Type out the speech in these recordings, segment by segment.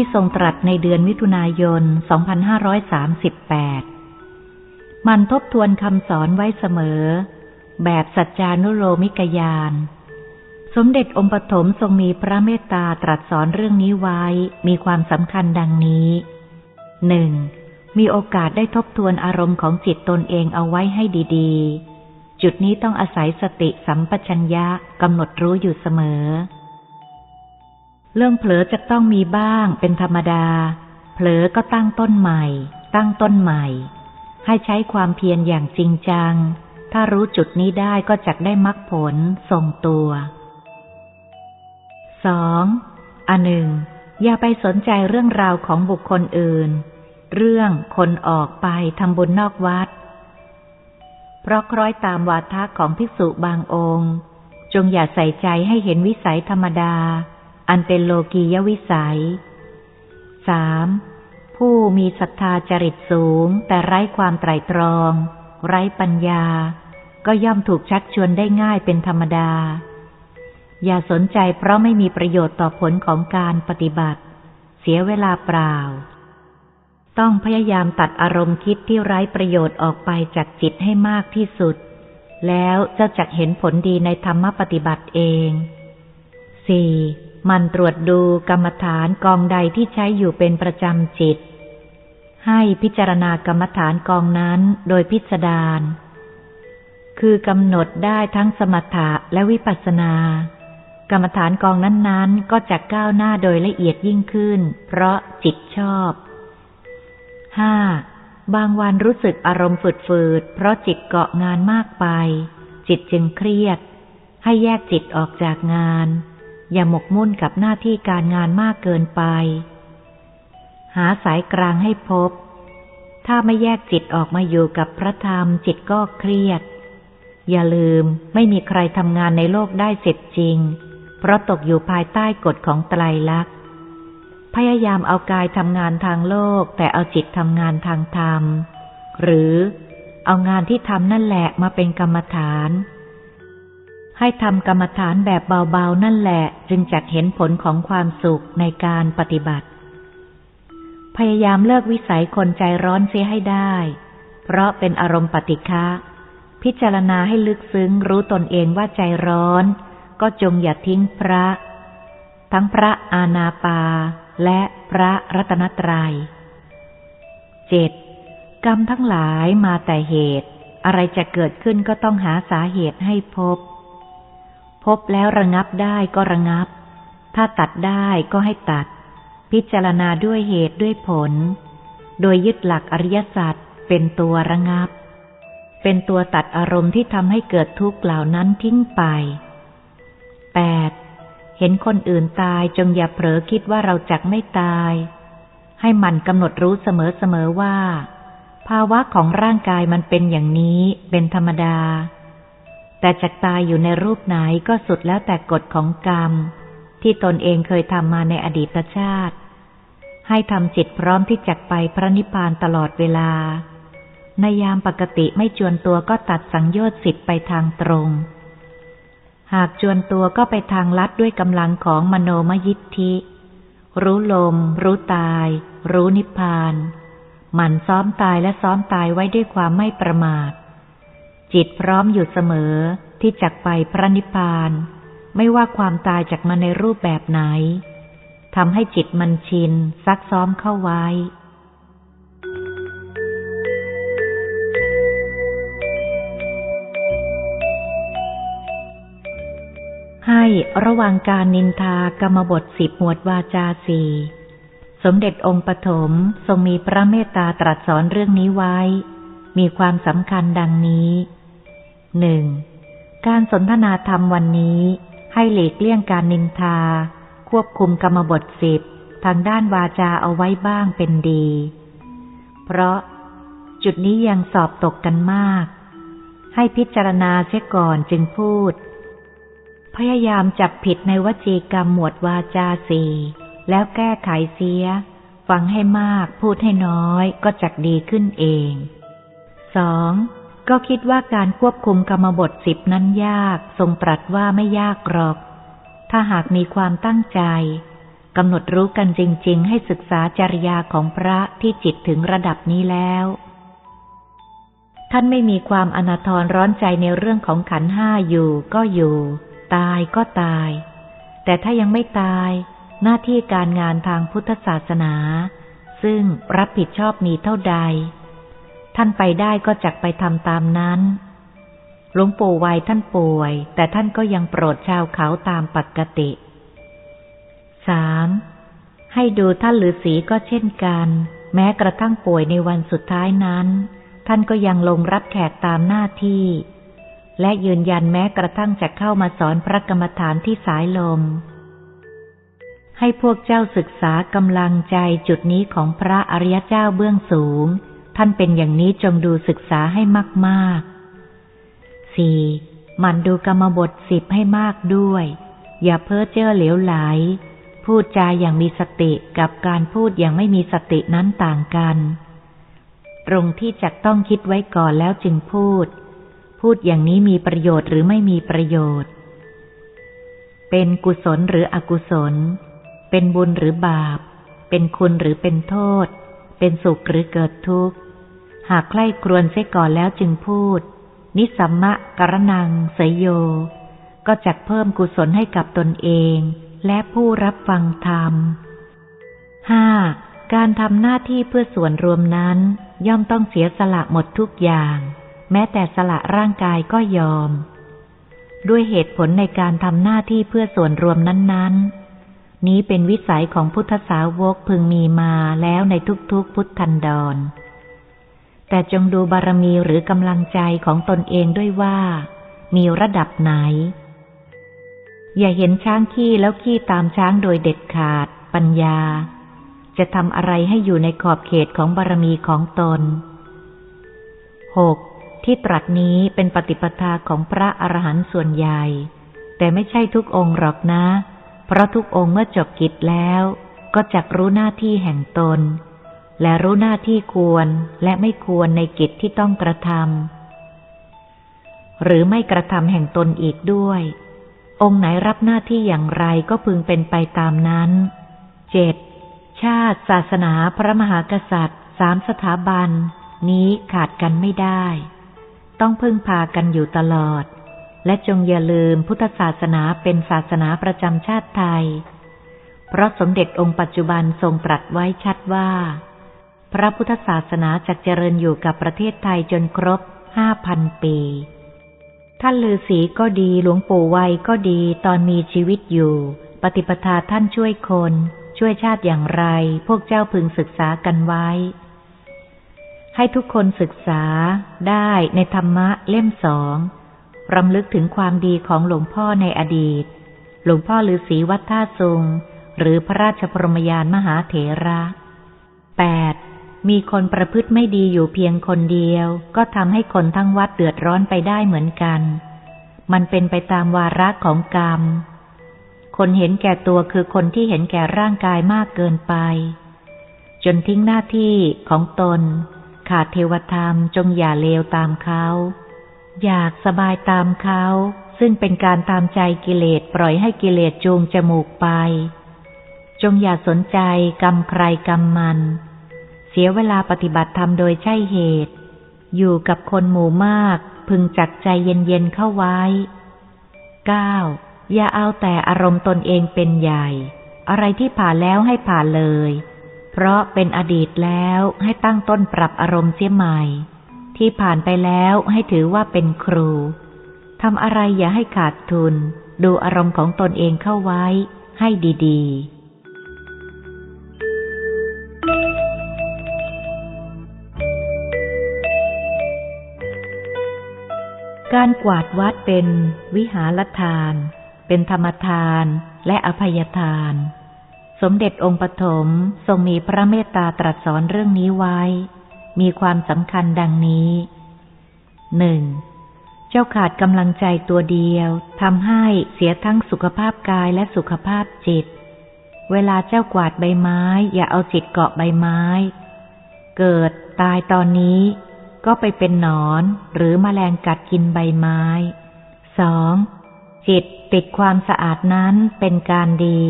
ที่ทรงตรัสในเดือนมิถุนายน 2538 มันทบทวนคำสอนไว้เสมอ แบบสัจจานุโลมิกยาน สมเด็จองค์ปฐมทรงมีพระเมตตาตรัสสอนเรื่องนี้ไว้ มีความสำคัญดังนี้หนึ่งมีโอกาสได้ทบทวนอารมณ์ของจิตตนเองเอาไว้ให้ดีๆ จุดนี้ต้องอาศัยสติสัมปชัญญะกำหนดรู้อยู่เสมอ เรื่องเผลอจะต้องมีบ้างเป็นธรรมดา เผลอก็ตั้งต้นใหม่ ตั้งต้นใหม่ ให้ใช้ความเพียรอย่างจริงจัง ถ้ารู้จุดนี้ได้ก็จะได้มรรคผลทรงตัวสองอันหนึ่ง อย่าไปสนใจเรื่องราวของบุคคลอื่น เรื่องคนออกไปทำบุญนอกวัด เพราะคล้อยตามวาทะของภิกษุบางองค์ จงอย่าใส่ใจให้เห็นวิสัยธรรมดา อันเป็นโลกียวิสัย 3. ผู้มีศรัทธาจริตสูง แต่ไร้ความไตรตรอง ไร้ปัญญา ก็ย่อมถูกชักชวนได้ง่ายเป็นธรรมดา อย่าสนใจเพราะไม่มีประโยชน์ต่อผลของการปฏิบัติ เสียเวลาเปล่า ต้องพยายามตัดอารมณ์คิดที่ไร้ประโยชน์ออกไปจากจิตให้มากที่สุด แล้วจะจักเห็นผลดีในธรรมปฏิบัติเอง 4. มันตรวจดูกรรมฐานกองใดที่ใช้อยู่เป็นประจำจิต ให้พิจารณากรรมฐานกองนั้นโดยพิสดารคือกำหนดได้ทั้งสมถะและวิปัสสนา กรรมฐานกองนั้นๆ ก็จะก้าวหน้าโดยละเอียดยิ่งขึ้น เพราะจิตชอบห้าบางวันรู้สึกอารมณ์ฝืดๆ เพราะจิตเกาะงานมากไป จิตจึงเครียด ให้แยกจิตออกจากงาน อย่าหมกมุ่นกับหน้าที่การงานมากเกินไป หาสายกลางให้พบ ถ้าไม่แยกจิตออกมาอยู่กับพระธรรมจิตก็เครียด อย่าลืมไม่มีใครทำงานในโลกได้เสร็จจริง เพราะตกอยู่ภายใต้กฎของไตรลักษณ์ พยายามเอากายทำงานทางโลก แต่เอาจิตทำงานทางธรรม หรือเอางานที่ทำนั่นแหละมาเป็นกรรมฐาน ให้ทำกรรมฐานแบบเบาๆนั่นแหละจึงจะเห็นผลของความสุขในการปฏิบัติ พยายามเลิกวิสัยคนใจร้อนเสียให้ได้ เพราะเป็นอารมณ์ปฏิฆะพิจารณาให้ลึกซึ้งรู้ตนเองว่าใจร้อน ก็จงอย่าทิ้งพระ ทั้งพระอาณาปา และพระรัตนตรยัยเจ็ดกรรมทั้งหลายมาแต่เหตุ อะไรจะเกิดขึ้นก็ต้องหาสาเหตุให้พบ พบแล้วระงับได้ก็ระงับ ถ้าตัดได้ก็ให้ตัด พิจารณาด้วยเหตุด้วยผล โดยยึดหลักอริยสัจเป็นตัวระงับ เป็นตัวตัดอารมณ์ที่ทำให้เกิดทุกข์เหล่านั้นทิ้งไป 8. เห็นคนอื่นตายจงอย่าเผลอคิดว่าเราจักไม่ตาย ให้มันกำหนดรู้เสมอๆว่า ภาวะของร่างกายมันเป็นอย่างนี้เป็นธรรมดา แต่จักตายอยู่ในรูปไหนก็สุดแล้วแต่กฎของกรรม ที่ตนเองเคยทำมาในอดีตชาติ ให้ทำจิตพร้อมที่จะไปพระนิพพานตลอดเวลา ในยามปกติไม่จวนตัวก็ตัดสังโยชน์สิทธิ์ไปทางตรง หากจวนตัวก็ไปทางลัดด้วยกำลังของมโนมยิทธิ รู้ลม รู้ตาย รู้นิพพาน หมั่นซ้อมตายและซ้อมตายไว้ด้วยความไม่ประมาท จิตพร้อมอยู่เสมอที่จะไปพระนิพพาน ไม่ว่าความตายจากมาในรูปแบบไหนทำให้จิตมันชินซักซ้อมเข้าไว้ ให้ระวังการนินทากรรมบทสิบหมวดวาจาสี่สมเด็จองค์ปฐมทรงมีพระเมตตาตรัสสอนเรื่องนี้ไว้ มีความสำคัญดังนี้ หนึ่งการสนทนาธรรมวันนี้ให้หลีกเลี่ยงการนินทา ควบคุมกรรมบทสิบทางด้านวาจาเอาไว้บ้างเป็นดี เพราะจุดนี้ยังสอบตกกันมาก ให้พิจารณาเสียก่อนจึงพูด พยายามจับผิดในวจีกรรมหมวดวาจาสีแล้วแก้ไขเสีย ฟังให้มากพูดให้น้อยก็จักดีขึ้นเองสอง ก็คิดว่าการควบคุมกรรมบทสิบนั้นยาก ทรงตรัสว่าไม่ยากหรอก ถ้าหากมีความตั้งใจกำหนดรู้กันจริง ๆ ให้ศึกษาจริยาของพระที่จิตถึงระดับนี้แล้ว ท่านไม่มีความอนาทรร้อนใจในเรื่องของขันห้าอยู่ก็อยู่ ตายก็ตาย แต่ถ้ายังไม่ตาย หน้าที่การงานทางพุทธศาสนา ซึ่งรับผิดชอบมีเท่าใด ท่านไปได้ก็จักไปทำตามนั้นหลวงปู่วัยท่านป่วย แต่ท่านก็ยังโปรดชาวเขาตามปกติสามให้ดูท่านฤาษีก็เช่นกัน แม้กระทั่งป่วยในวันสุดท้ายนั้น ท่านก็ยังลงรับแขกตามหน้าที่ และยืนยันแม้กระทั่งจะเข้ามาสอนพระกรรมฐานที่สายลม ให้พวกเจ้าศึกษากำลังใจจุดนี้ของพระอริยเจ้าเบื้องสูง ท่านเป็นอย่างนี้จงดูศึกษาให้มากๆสี่มันดูกรรมบทสิบให้มากด้วย อย่าเพ้อเจ้อเหลวไหล พูดจาอย่างมีสติกับการพูดอย่างไม่มีสตินั้นต่างกัน ตรงที่จะต้องคิดไว้ก่อนแล้วจึงพูด พูดอย่างนี้มีประโยชน์หรือไม่มีประโยชน์ เป็นกุศลหรืออกุศล เป็นบุญหรือบาป เป็นคุณหรือเป็นโทษ เป็นสุขหรือเกิดทุกข์ หากใคร่ครวญเสียก่อนแล้วจึงพูด นิสัมมะกรนังเสยโย ก็จะเพิ่มกุศลให้กับตนเอง และผู้รับฟังธรรมห้าการทำหน้าที่เพื่อส่วนรวมนั้น ย่อมต้องเสียสละหมดทุกอย่าง แม้แต่สละร่างกายก็ยอม ด้วยเหตุผลในการทำหน้าที่เพื่อส่วนรวมนั้น ๆ นี้เป็นวิสัยของพุทธสาวกพึงมีมาแล้วในทุกๆพุทธันดร แต่จงดูบารมีหรือกำลังใจของตนเองด้วยว่า มีระดับไหน อย่าเห็นช้างขี้แล้วขี้ตามช้างโดยเด็ดขาด ปัญญา จะทำอะไรให้อยู่ในขอบเขตของบารมีของตน 6. ที่ตรัสนี้เป็นปฏิปทาของพระอรหันต์ส่วนใหญ่ แต่ไม่ใช่ทุกองค์หรอกนะ เพราะทุกองค์เมื่อจบกิจแล้ว ก็จักรู้หน้าที่แห่งตน และรู้หน้าที่ควรและไม่ควรในกิจที่ต้องกระทำหรือไม่กระทำแห่งตนอีกด้วย องค์ไหนรับหน้าที่อย่างไรก็พึงเป็นไปตามนั้นเจ็ดชาติ ศาสนาพระมหากษัตริย์สามสถาบัน นี้ขาดกันไม่ได้ ต้องพึ่งพากันอยู่ตลอด และจงอย่าลืมพุทธศาสนาเป็นศาสนาประจำชาติไทย เพราะสมเด็จองค์ปัจจุบันทรงตรัสไว้ชัดว่า พระพุทธศาสนาจะเจริญอยู่กับประเทศไทยจนครบห้าพันปี ท่านลือศีก็ดีหลวงปู่วัยก็ดีตอนมีชีวิตอยู่ ปฏิปทาท่านช่วยคน ช่วยชาติอย่างไร พวกเจ้าพึงศึกษากันไว้ ให้ทุกคนศึกษาได้ในธรรมะเล่มสองรำลึกถึงความดีของหลวงพ่อในอดีต หลวงพ่อฤาษีวัดท่าซุง หรือพระราชพรมยานมหาเถระ 8. มีคนประพฤติไม่ดีอยู่เพียงคนเดียว ก็ทำให้คนทั้งวัดเดือดร้อนไปได้เหมือนกัน มันเป็นไปตามวาระของกรรม คนเห็นแก่ตัวคือคนที่เห็นแก่ร่างกายมากเกินไป จนทิ้งหน้าที่ของตน ขาดเทวธรรมจงอย่าเลวตามเขา อยากสบายตามเขา ซึ่งเป็นการตามใจกิเลสปล่อยให้กิเลสจูงจมูกไป จงอย่าสนใจกรรมใครกรรมมัน สียเวลาปฏิบัติธรรมโดยใช่เหตุ อยู่กับคนหมู่มาก พึงจักใจเย็นๆเข้าไว้ 9. อย่าเอาแต่อารมณ์ตนเองเป็นใหญ่ อะไรที่ผ่านแล้วให้ผ่านเลย เพราะเป็นอดีตแล้วให้ตั้งต้นปรับอารมณ์เสียใหม่ ที่ผ่านไปแล้วให้ถือว่าเป็นครูทำอะไรอย่าให้ขาดทุน ดูอารมณ์ของตนเองเข้าไว้ให้ดี ๆ การกวาดวัดเป็นวิหารทาน เป็นธรรมทานและอภัยทาน สมเด็จองค์ปฐมทรงมีพระเมตตาตรัสสอนเรื่องนี้ไว้ มีความสำคัญดังนี้หนึ่งเจ้าขาดกำลังใจตัวเดียวทำให้เสียทั้งสุขภาพกายและสุขภาพจิต เวลาเจ้ากวาดใบไม้ อย่าเอาจิตเกาะใบไม้ เกิดตายตอนนี้ ก็ไปเป็นหนอนหรือมแมลงกัดกินใบไม้สองจิตติดความสะอาดนั้นเป็นการดี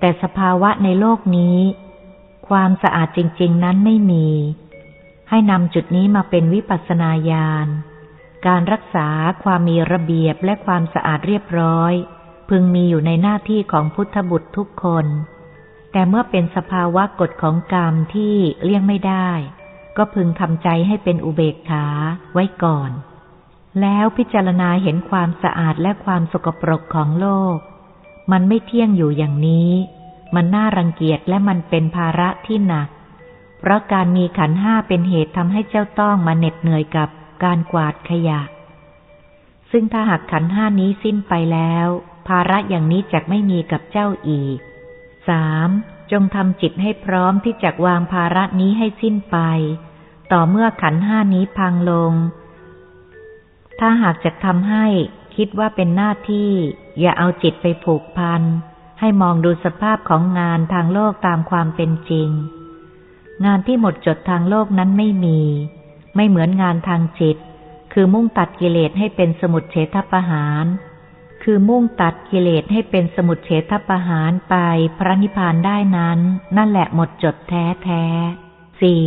แต่สภาวะในโลกนี้ ความสะอาดจริง ๆ นั้นไม่มี ให้นำจุดนี้มาเป็นวิปัสสนาญาณการรักษาความมีระเบียบและความสะอาดเรียบร้อย พึงมีอยู่ในหน้าที่ของพุทธบุตรทุกคน แต่เมื่อเป็นสภาวะกฎของกรรมที่เลี่ยงไม่ได้ ก็พึงทำใจให้เป็นอุเบกขาไว้ก่อน แล้วพิจารณาเห็นความสะอาดและความสกปรกของโลก มันไม่เที่ยงอยู่อย่างนี้ มันน่ารังเกียจและมันเป็นภาระที่หนัก เพราะการมีขันห้าเป็นเหตุทำให้เจ้าต้องมาเหน็ดเหนื่อยกับการกวาดขยะ ซึ่งถ้าหากขันห้านี้สิ้นไปแล้ว ภาระอย่างนี้จะไม่มีกับเจ้าอีกสาม จงทำจิตให้พร้อมที่จะวางภาระนี้ให้สิ้นไป ต่อเมื่อขันห้านี้พังลง ถ้าหากจะทำให้คิดว่าเป็นหน้าที่ อย่าเอาจิตไปผูกพัน ให้มองดูสภาพของงานทางโลกตามความเป็นจริง งานที่หมดจดทางโลกนั้นไม่มี ไม่เหมือนงานทางจิต คือมุ่งตัดกิเลสให้เป็นสมุดเฉทประหาร คือมุ่งตัดกิเลสให้เป็นสมุดเฉทประหารไปพระนิพพานได้นั้น นั่นแหละหมดจดแท้แท้สี่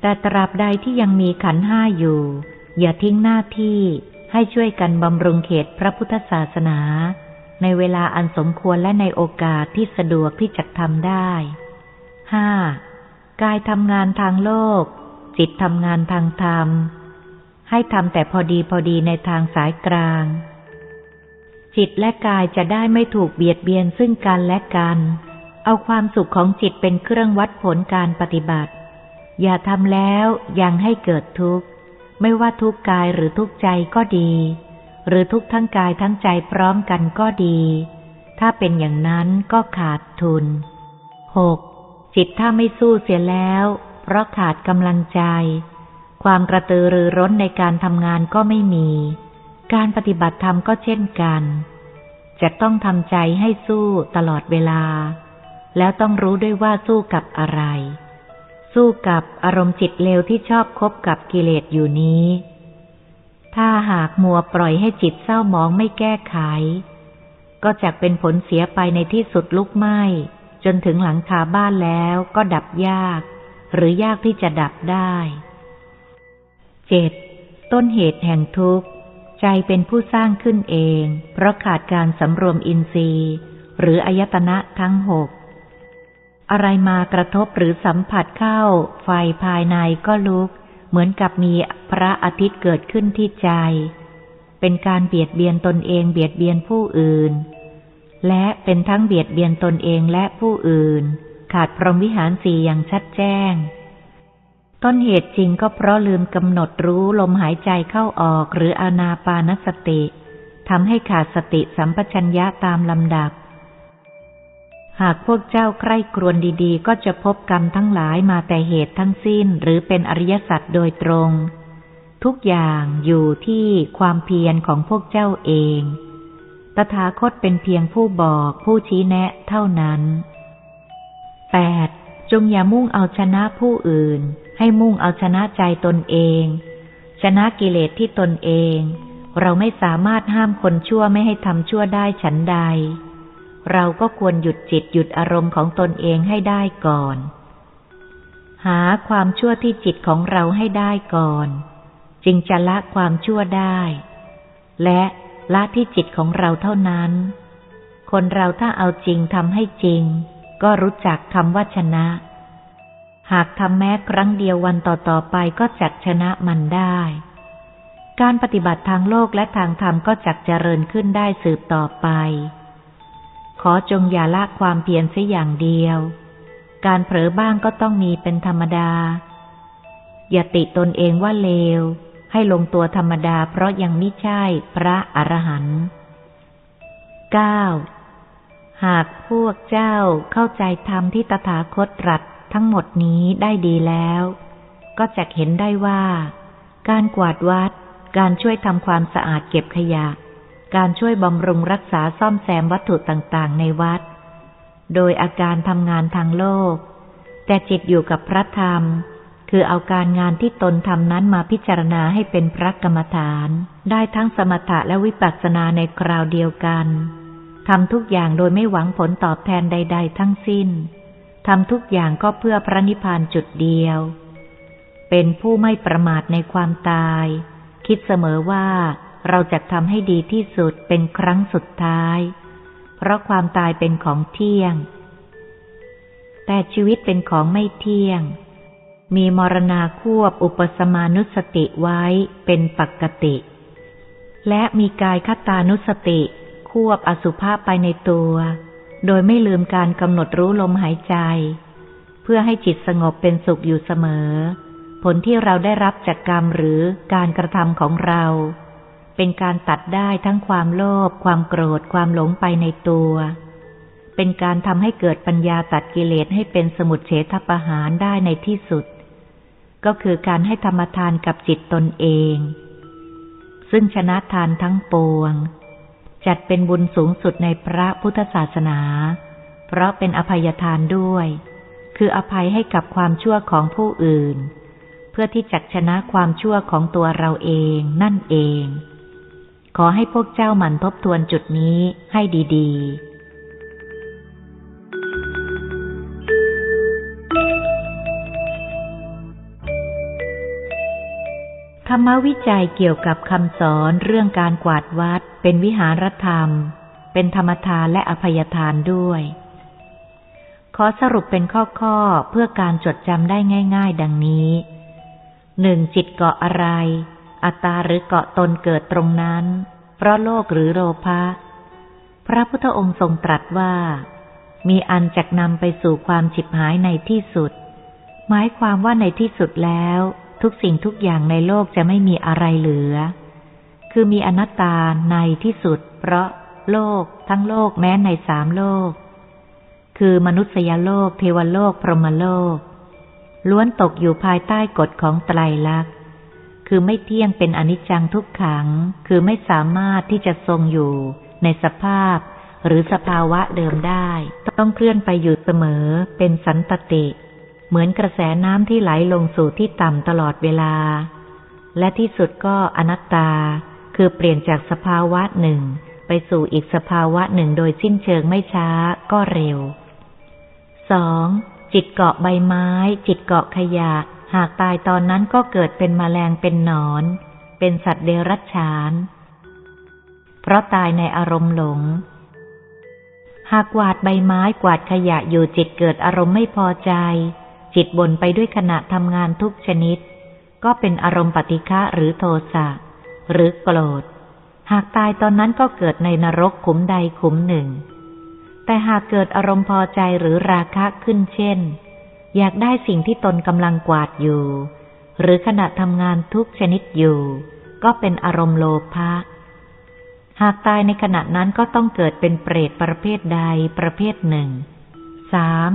แต่ตราบใดที่ยังมีขันห้าอยู่ อย่าทิ้งหน้าที่ให้ช่วยกันบำรุงเขตพระพุทธศาสนา ในเวลาอันสมควรและในโอกาสที่สะดวกที่จะทำได้ห้ากายทำงานทางโลก จิตทำงานทางธรรม ให้ทำแต่พอดีพอดีในทางสายกลาง จิตและกายจะได้ไม่ถูกเบียดเบียนซึ่งกันและกัน เอาความสุขของจิตเป็นเครื่องวัดผลการปฏิบัติ อย่าทำแล้วยังให้เกิดทุกข์ ไม่ว่าทุกกายหรือทุกใจก็ดี หรือทุกทั้งกายทั้งใจพร้อมกันก็ดี ถ้าเป็นอย่างนั้นก็ขาดทุน 6. จิตถ้าไม่สู้เสียแล้ว เพราะขาดกำลังใจ ความกระตือรือร้นในการทำงานก็ไม่มี การปฏิบัติธรรมก็เช่นกัน จะต้องทำใจให้สู้ตลอดเวลา แล้วต้องรู้ด้วยว่าสู้กับอะไร สู้กับอารมณ์จิตเลวที่ชอบคบกับกิเลสอยู่นี้ ถ้าหากมัวปล่อยให้จิตเศร้าหมองไม่แก้ไข ก็จะเป็นผลเสียไปในที่สุดลุกไหม้ จนถึงหลังคาบ้านแล้วก็ดับยาก หรือยากที่จะดับได้เจ็ดต้นเหตุแห่งทุกข์ ใจเป็นผู้สร้างขึ้นเอง เพราะขาดการสำรวมอินทรีย์ หรืออายตนะทั้งหก อะไรมากระทบหรือสัมผัสเข้า ไฟภายในก็ลุก เหมือนกับมีพระอาทิตย์เกิดขึ้นที่ใจ เป็นการเบียดเบียนตนเองเบียดเบียนผู้อื่น และเป็นทั้งเบียดเบียนตนเองและผู้อื่น ขาดพรหมวิหารสี่อย่างชัดแจ้ง ต้นเหตุจริงก็เพราะลืมกำหนดรู้ลมหายใจเข้าออกหรืออานาปานสติทำให้ขาดสติสัมปชัญญะตามลำดับ หากพวกเจ้าใคร่ครวญดีๆ ก็จะพบกรรมทั้งหลายมาแต่เหตุทั้งสิ้นหรือเป็นอริยสัจโดยตรง ทุกอย่างอยู่ที่ความเพียรของพวกเจ้าเอง ตถาคตเป็นเพียงผู้บอกผู้ชี้แนะเท่านั้น 8. จงอย่ามุ่งเอาชนะผู้อื่น ให้มุ่งเอาชนะใจตนเอง ชนะกิเลสที่ตนเอง เราไม่สามารถห้ามคนชั่วไม่ให้ทำชั่วได้ฉันใด เราก็ควรหยุดจิตหยุดอารมณ์ของตนเองให้ได้ก่อน หาความชั่วที่จิตของเราให้ได้ก่อน จึงจะละความชั่วได้ และละที่จิตของเราเท่านั้น คนเราถ้าเอาจริงทำให้จริง ก็รู้จักคำว่าชนะ หากทำแม้ครั้งเดียววันต่อๆไปก็จักชนะมันได้ การปฏิบัติทางโลกและทางธรรมก็จักเจริญขึ้นได้สืบต่อไป ขอจงอย่าละความเพียรเสียอย่างเดียว การเผลอบ้างก็ต้องมีเป็นธรรมดา อย่าติตนเองว่าเลว ให้ลงตัวธรรมดาเพราะยังไม่ใช่พระอรหันต์ 9. หากพวกเจ้าเข้าใจธรรมที่ตถาคตตรัส ทั้งหมดนี้ได้ดีแล้ว ก็จะเห็นได้ว่า การกวาดวัด การช่วยทำความสะอาดเก็บขยะ การช่วยบำรุงรักษาซ่อมแซมวัตถุต่างๆ ในวัด โดยอาการทำงานทางโลก แต่จิตอยู่กับพระธรรม คือเอาการงานที่ตนทำนั้นมาพิจารณาให้เป็นพระกรรมฐาน ได้ทั้งสมถะและวิปัสสนาในคราวเดียวกันทำทุกอย่างโดยไม่หวังผลตอบแทนใด ๆ ทั้งสิ้น ทำทุกอย่างก็เพื่อพระนิพพานจุดเดียว เป็นผู้ไม่ประมาทในความตาย คิดเสมอว่าเราจะทำให้ดีที่สุดเป็นครั้งสุดท้าย เพราะความตายเป็นของเที่ยง แต่ชีวิตเป็นของไม่เที่ยง มีมรณาควบอุปสมานุสติไว้เป็นปกติ และมีกายคตานุสติควบอสุภะไปในตัว โดยไม่ลืมการกำหนดรู้ลมหายใจ เพื่อให้จิตสงบเป็นสุขอยู่เสมอ ผลที่เราได้รับจากกรรมหรือการกระทำของเรา เป็นการตัดได้ทั้งความโลภความโกรธความหลงไปในตัว เป็นการทำให้เกิดปัญญาตัดกิเลสให้เป็นสมุดเฉทประหารได้ในที่สุด ก็คือการให้ธรรมทานกับจิตตนเอง ซึ่งชนะทานทั้งปวง จัดเป็นบุญสูงสุดในพระพุทธศาสนา เพราะเป็นอภัยทานด้วย คืออภัยให้กับความชั่วของผู้อื่น เพื่อที่จะชนะความชั่วของตัวเราเองนั่นเอง ขอให้พวกเจ้าหมั่นทบทวนจุดนี้ให้ดี ๆ รรมวิจัยเกี่ยวกับคำสอนเรื่องการกวาดวัด เป็นวิหารธรรม เป็นธรรมทานและอภัยทานด้วย ขอสรุปเป็นข้อๆเพื่อการจดจำได้ง่าย ๆ ดังนี้หนึ่งจิตเกาะอะไร อัตตาหรือเกาะตนเกิดตรงนั้น เพราะโลกหรือโลภะพระพุทธองค์ทรงตรัสว่า มีอันจักนำไปสู่ความฉิบหายในที่สุด หมายความว่าในที่สุดแล้ว ทุกสิ่งทุกอย่างในโลกจะไม่มีอะไรเหลือ คือมีอนัตตาในที่สุด เพราะโลกทั้งโลกแม้ในสามโลก คือมนุษยโลก เทวโลก พรหมโลก ล้วนตกอยู่ภายใต้กฎของไตรลักษณ์ คือไม่เที่ยงเป็นอนิจจังทุกขัง คือไม่สามารถที่จะทรงอยู่ในสภาพหรือสภาวะเดิมได้ ต้องเคลื่อนไปอยู่เสมอเป็นสันตติ เหมือนกระแสน้ำที่ไหลลงสู่ที่ต่ำตลอดเวลา และที่สุดก็อนัตตา คือเปลี่ยนจากสภาวะหนึ่ง ไปสู่อีกสภาวะหนึ่งโดยสิ้นเชิงไม่ช้าก็เร็ว 2. จิตเกาะใบไม้ จิตเกาะขยะ หากตายตอนนั้นก็เกิดเป็นมแมลงเป็นหนอน เป็นสัตว์เดรัจฉาน เพราะตายในอารมณ์หลง หากกวาดใบไม้กวาดขยะอยู่จิตเกิดอารมณ์ไม่พอใจ จิตบ่นไปด้วยขณะทำงานทุกชนิด ก็เป็นอารมณ์ปฏิฆะหรือโทสะหรือโกรธ หากตายตอนนั้นก็เกิดในนรกขุมใดขุมหนึ่ง แต่หากเกิดอารมณ์พอใจหรือราคะขึ้นเช่น อยากได้สิ่งที่ตนกำลังกวาดอยู่ หรือขณะทำงานทุกชนิดอยู่ ก็เป็นอารมณ์โลภะหากตายในขณะนั้นก็ต้องเกิดเป็นเปรตประเภทใดประเภทหนึ่งสาม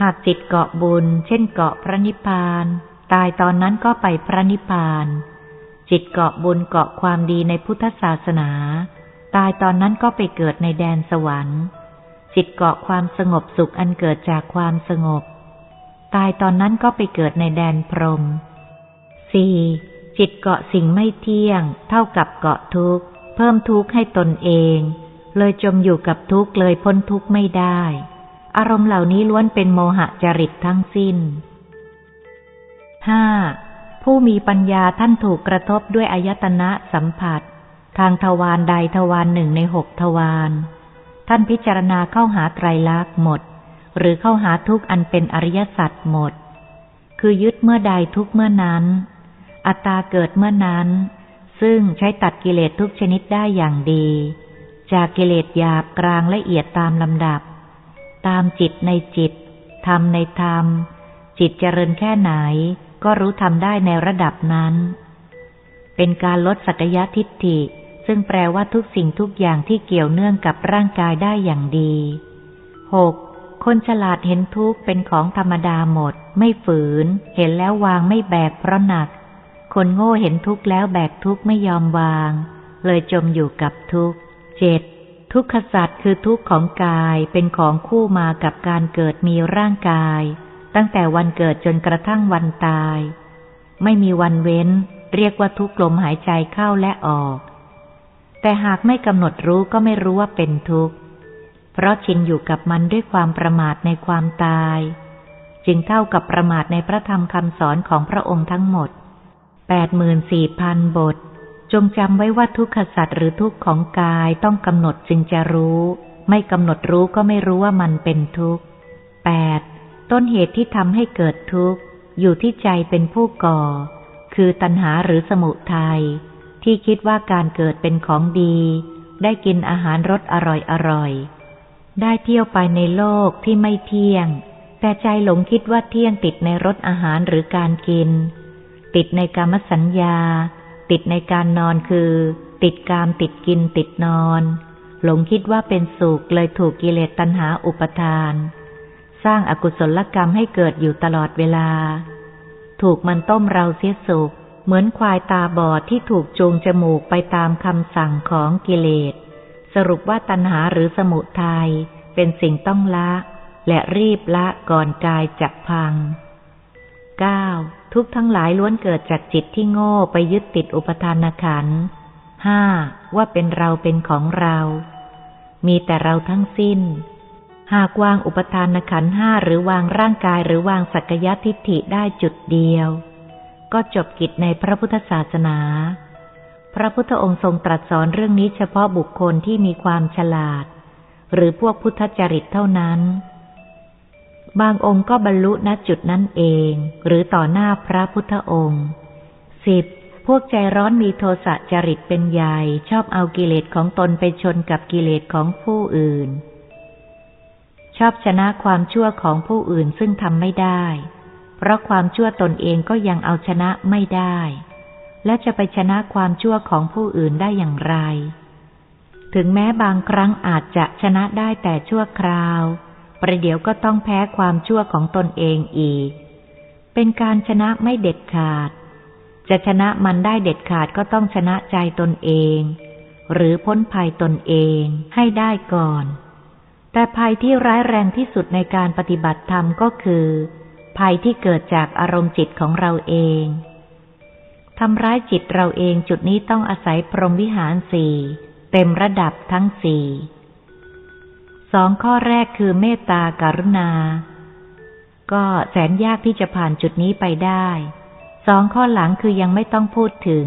หากจิตเกาะบุญ เช่นเกาะพระนิพพาน ตายตอนนั้นก็ไปพระนิพพาน จิตเกาะบุญเกาะความดีในพุทธศาสนา ตายตอนนั้นก็ไปเกิดในแดนสวรรค์ จิตเกาะความสงบสุขอันเกิดจากความสงบ ตายตอนนั้นก็ไปเกิดในแดนพรหมสี่จิตเกาะสิ่งไม่เที่ยง เท่ากับเกาะทุกข์ เพิ่มทุกข์ให้ตนเอง เลยจมอยู่กับทุกข์เลยพ้นทุกข์ไม่ได้ อารมณ์เหล่านี้ล้วนเป็นโมหะจริตทั้งสิ้นห้าผู้มีปัญญาท่านถูกกระทบด้วยอายตนะสัมผัส ทางทวารใดทวารหนึ่งในหกทวารท่านพิจารณาเข้าหาไตรลักษณ์หมด หรือเข้าหาทุกอันเป็นอริยสัจหมด คือยึดเมื่อใดทุกเมื่อนั้น อัตตาเกิดเมื่อนั้น ซึ่งใช้ตัดกิเลสทุกชนิดได้อย่างดี จากกิเลสหยาบกลางละเอียดตามลำดับ ตามจิตในจิตธรรมในธรรม จิตเจริญแค่ไหน ก็รู้ทำได้ในระดับนั้น เป็นการลดสักยะทิฏฐิ ซึ่งแปลว่าทุกสิ่งทุกอย่างที่เกี่ยวเนื่องกับร่างกายได้อย่างดีหกคนฉลาดเห็นทุกข์เป็นของธรรมดาหมด ไม่ฝืน เห็นแล้ววางไม่แบกเพราะหนัก คนโง่เห็นทุกข์แล้วแบกทุกข์ไม่ยอมวาง เลยจมอยู่กับทุกข์เจ็ด ทุกขสัตว์คือทุกข์ของกายเป็นของคู่มากับการเกิดมีร่างกาย ตั้งแต่วันเกิดจนกระทั่งวันตาย ไม่มีวันเว้น เรียกว่าทุกลมหายใจเข้าและออก แต่หากไม่กำหนดรู้ก็ไม่รู้ว่าเป็นทุกข์ เพราะชินอยู่กับมันด้วยความประมาทในความตาย จึงเท่ากับประมาทในพระธรรมคำสอนของพระองค์ทั้งหมดแปดหมื่นสี่พันบท จงจำไว้ว่าทุกขสัตว์หรือทุกข์ของกายต้องกำหนดจึงจะรู้ ไม่กำหนดรู้ก็ไม่รู้ว่ามันเป็นทุกข์แปดต้นเหตุที่ทำให้เกิดทุกข์ อยู่ที่ใจเป็นผู้ก่อ คือตัณหาหรือสมุทยัยที่คิดว่าการเกิดเป็นของดี ได้กินอาหารรสอร่อยอร่อย ได้เที่ยวไปในโลกที่ไม่เที่ยง แต่ใจหลงคิดว่าเที่ยงติดในรสอาหารหรือการกิน ติดในกามสัญญา ติดในการนอนคือ ติดกามติดกินติดนอน หลงคิดว่าเป็นสุขเลยถูกกิเลสตัณหาอุปทาน สร้างอากุศลกรรมให้เกิดอยู่ตลอดเวลา ถูกมันต้มเราเสียสุข เหมือนควายตาบอดที่ถูกจูงจมูกไปตามคำสั่งของกิเลส สรุปว่าตัณหาหรือสมุทัยเป็นสิ่งต้องละ และรีบละก่อนกายจักพัง 9. ทุกทั้งหลายล้วนเกิดจากจิตที่โง่ไปยึดติดอุปทานขันห้าว่าเป็นเราเป็นของเรา มีแต่เราทั้งสิ้น หากวางอุปทานขันห้าหรือวางร่างกายหรือวางสักยทิฏฐิได้จุดเดียว ก็จบกิจในพระพุทธศาสนา พระพุทธองค์ทรงตรัสสอนเรื่องนี้เฉพาะบุคคลที่มีความฉลาด หรือพวกพุทธจริตเท่านั้น บางองค์ก็บรรลุณจุดนั้นเอง หรือต่อหน้าพระพุทธองค์สิบพวกใจร้อนมีโทสะจริตเป็นใหญ่ชอบเอากิเลสของตนไปชนกับกิเลสของผู้อื่น ชอบชนะความชั่วของผู้อื่นซึ่งทำไม่ได้ เพราะความชั่วตนเองก็ยังเอาชนะไม่ได้ และจะไปชนะความชั่วของผู้อื่นได้อย่างไร ถึงแม้บางครั้งอาจจะชนะได้แต่ชั่วคราว ประเดี๋ยวก็ต้องแพ้ความชั่วของตนเองอีก เป็นการชนะไม่เด็ดขาด จะชนะมันได้เด็ดขาดก็ต้องชนะใจตนเอง หรือพ้นภัยตนเองให้ได้ก่อน แต่ภัยที่ร้ายแรงที่สุดในการปฏิบัติธรรมก็คือ ภัยที่เกิดจากอารมณ์จิตของเราเองทำร้ายจิตเราเองจุดนี้ต้องอาศัยพรหมวิหารสี่เต็มระดับทั้งสี่ สองข้อแรกคือเมตตาการุณา ก็แสนยากที่จะผ่านจุดนี้ไปได้ สองข้อหลังคือยังไม่ต้องพูดถึง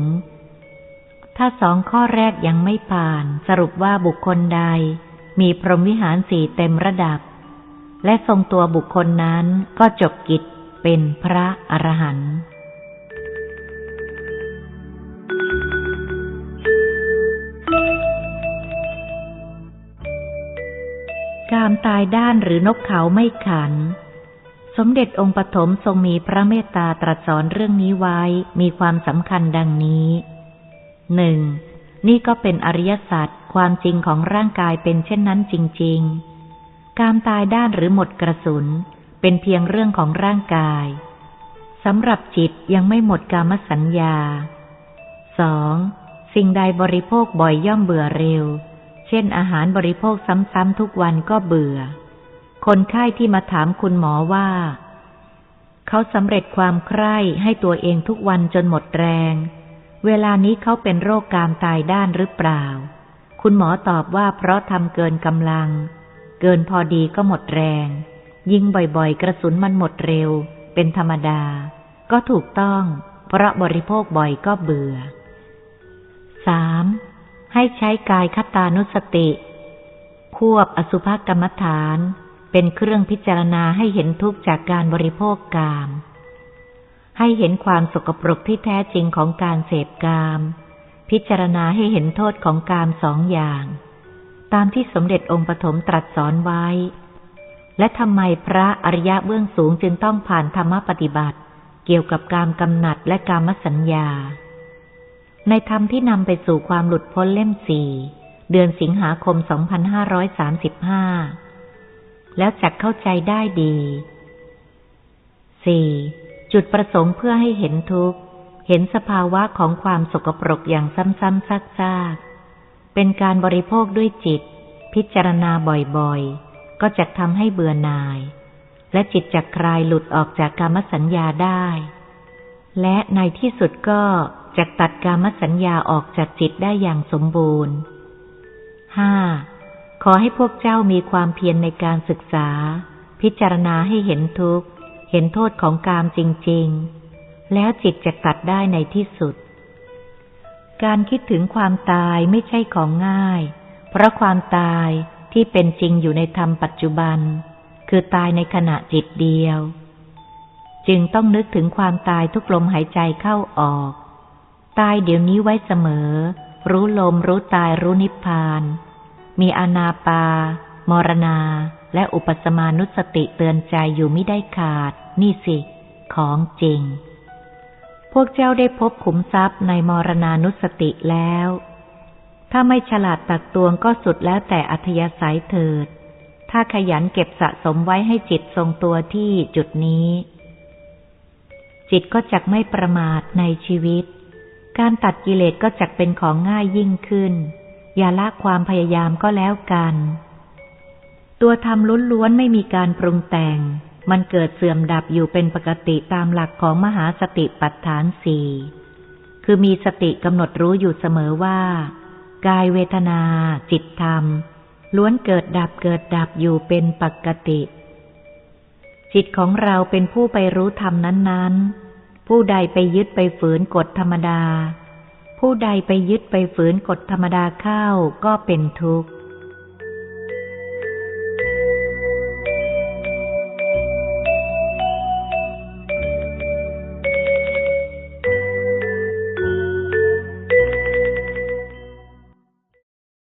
ถ้าสองข้อแรกยังไม่ผ่าน สรุปว่าบุคคลใด มีพรหมวิหารสี่เต็มระดับ และทรงตัวบุคคลนั้นก็จบกิจเป็นพระอรหันต์ารตายด้านหรือนกเขาไม่ขัน สมเด็จองค์ปฐมทรงมีพระเมตตาตรัสสอนเรื่องนี้ไว้มีความสำคัญดังนี้หนึ่งนี่ก็เป็นอริยสัจความจริงของร่างกายเป็นเช่นนั้นจริง ๆ การตายด้านหรือหมดกระสุน เป็นเพียงเรื่องของร่างกายสำหรับจิตยังไม่หมดกามสัญญา 2. สิ่งใดบริโภคบ่อยย่อมเบื่อเร็ว เช่นอาหารบริโภคซ้ำๆทุกวันก็เบื่อ คนไข้ที่มาถามคุณหมอว่า เขาสำเร็จความใคร่ให้ตัวเองทุกวันจนหมดแรง เวลานี้เขาเป็นโรคกามตายด้านหรือเปล่า คุณหมอตอบว่าเพราะทำเกินกำลัง เกินพอดีก็หมดแรง ยิงบ่อยๆ กระสุนมันหมดเร็ว เป็นธรรมดา ก็ถูกต้อง เพราะบริโภคบ่อยก็เบื่อ 3. ให้ใช้กายคตานุสติ ควบอสุภกรรมฐาน เป็นเครื่องพิจารณาให้เห็นทุกข์จากการบริโภคกาม ให้เห็นความสกปรกที่แท้จริงของการเสพกาม พิจารณาให้เห็นโทษของกามสองอย่าง ตามที่สมเด็จองค์ปฐมตรัสสอนไว้ และทำไมพระอริยะเบื้องสูงจึงต้องผ่านธรรมปฏิบัติ เกี่ยวกับการกำหนัดและการมสัญญา ในธรรมที่นำไปสู่ความหลุดพ้นเล่มสี่เดือนสิงหาคม 2535 แล้วจักเข้าใจได้ดี 4. จุดประสงค์เพื่อให้เห็นทุกข์ เห็นสภาวะของความสกปรกอย่างซ้ำๆซากๆ เป็นการบริโภคด้วยจิต พิจารณาบ่อยๆ ก็จะทำให้เบื่อหน่าย และจิตจะคลายหลุดออกจากกามสัญญาได้ และในที่สุดก็ จะตัดกามสัญญาออกจากจิตได้อย่างสมบูรณ์ 5. ขอให้พวกเจ้ามีความเพียรในการศึกษา พิจารณาให้เห็นทุกข์ เห็นโทษของกามจริง ๆ แล้วจิตจะตัดได้ในที่สุด การคิดถึงความตายไม่ใช่ของง่าย เพราะความตายที่เป็นจริงอยู่ในธรรมปัจจุบัน คือตายในขณะจิตเดียว จึงต้องนึกถึงความตายทุกลมหายใจเข้าออก ตายเดี๋ยวนี้ไว้เสมอ รู้ลมรู้ตายรู้นิพพาน มีอานาปา มรณา และอุปสมานุสติเตือนใจอยู่ไม่ได้ขาด นี่สิ ของจริง พวกเจ้าได้พบขุมทรัพย์ในมรณานุสติแล้ว ถ้าไม่ฉลาดตักตวงก็สุดแล้วแต่อัธยาศัยเถิด ถ้าขยันเก็บสะสมไว้ให้จิตทรงตัวที่จุดนี้ จิตก็จักไม่ประมาทในชีวิต การตัดกิเลสก็จักเป็นของง่ายยิ่งขึ้น อย่าละความพยายามก็แล้วกัน ตัวธรรมล้วนๆไม่มีการปรุงแต่ง มันเกิดเสื่อมดับอยู่เป็นปกติตามหลักของมหาสติปัฏฐานสี่คือมีสติกำหนดรู้อยู่เสมอว่า กายเวทนา จิตธรรม ล้วนเกิดดับเกิดดับอยู่เป็นปกติ จิตของเราเป็นผู้ไปรู้ธรรมนั้นๆ ผู้ใดไปยึดไปฝืนกฎธรรมดา ผู้ใดไปยึดไปฝืนกฎธรรมดาเข้าก็เป็นทุกข์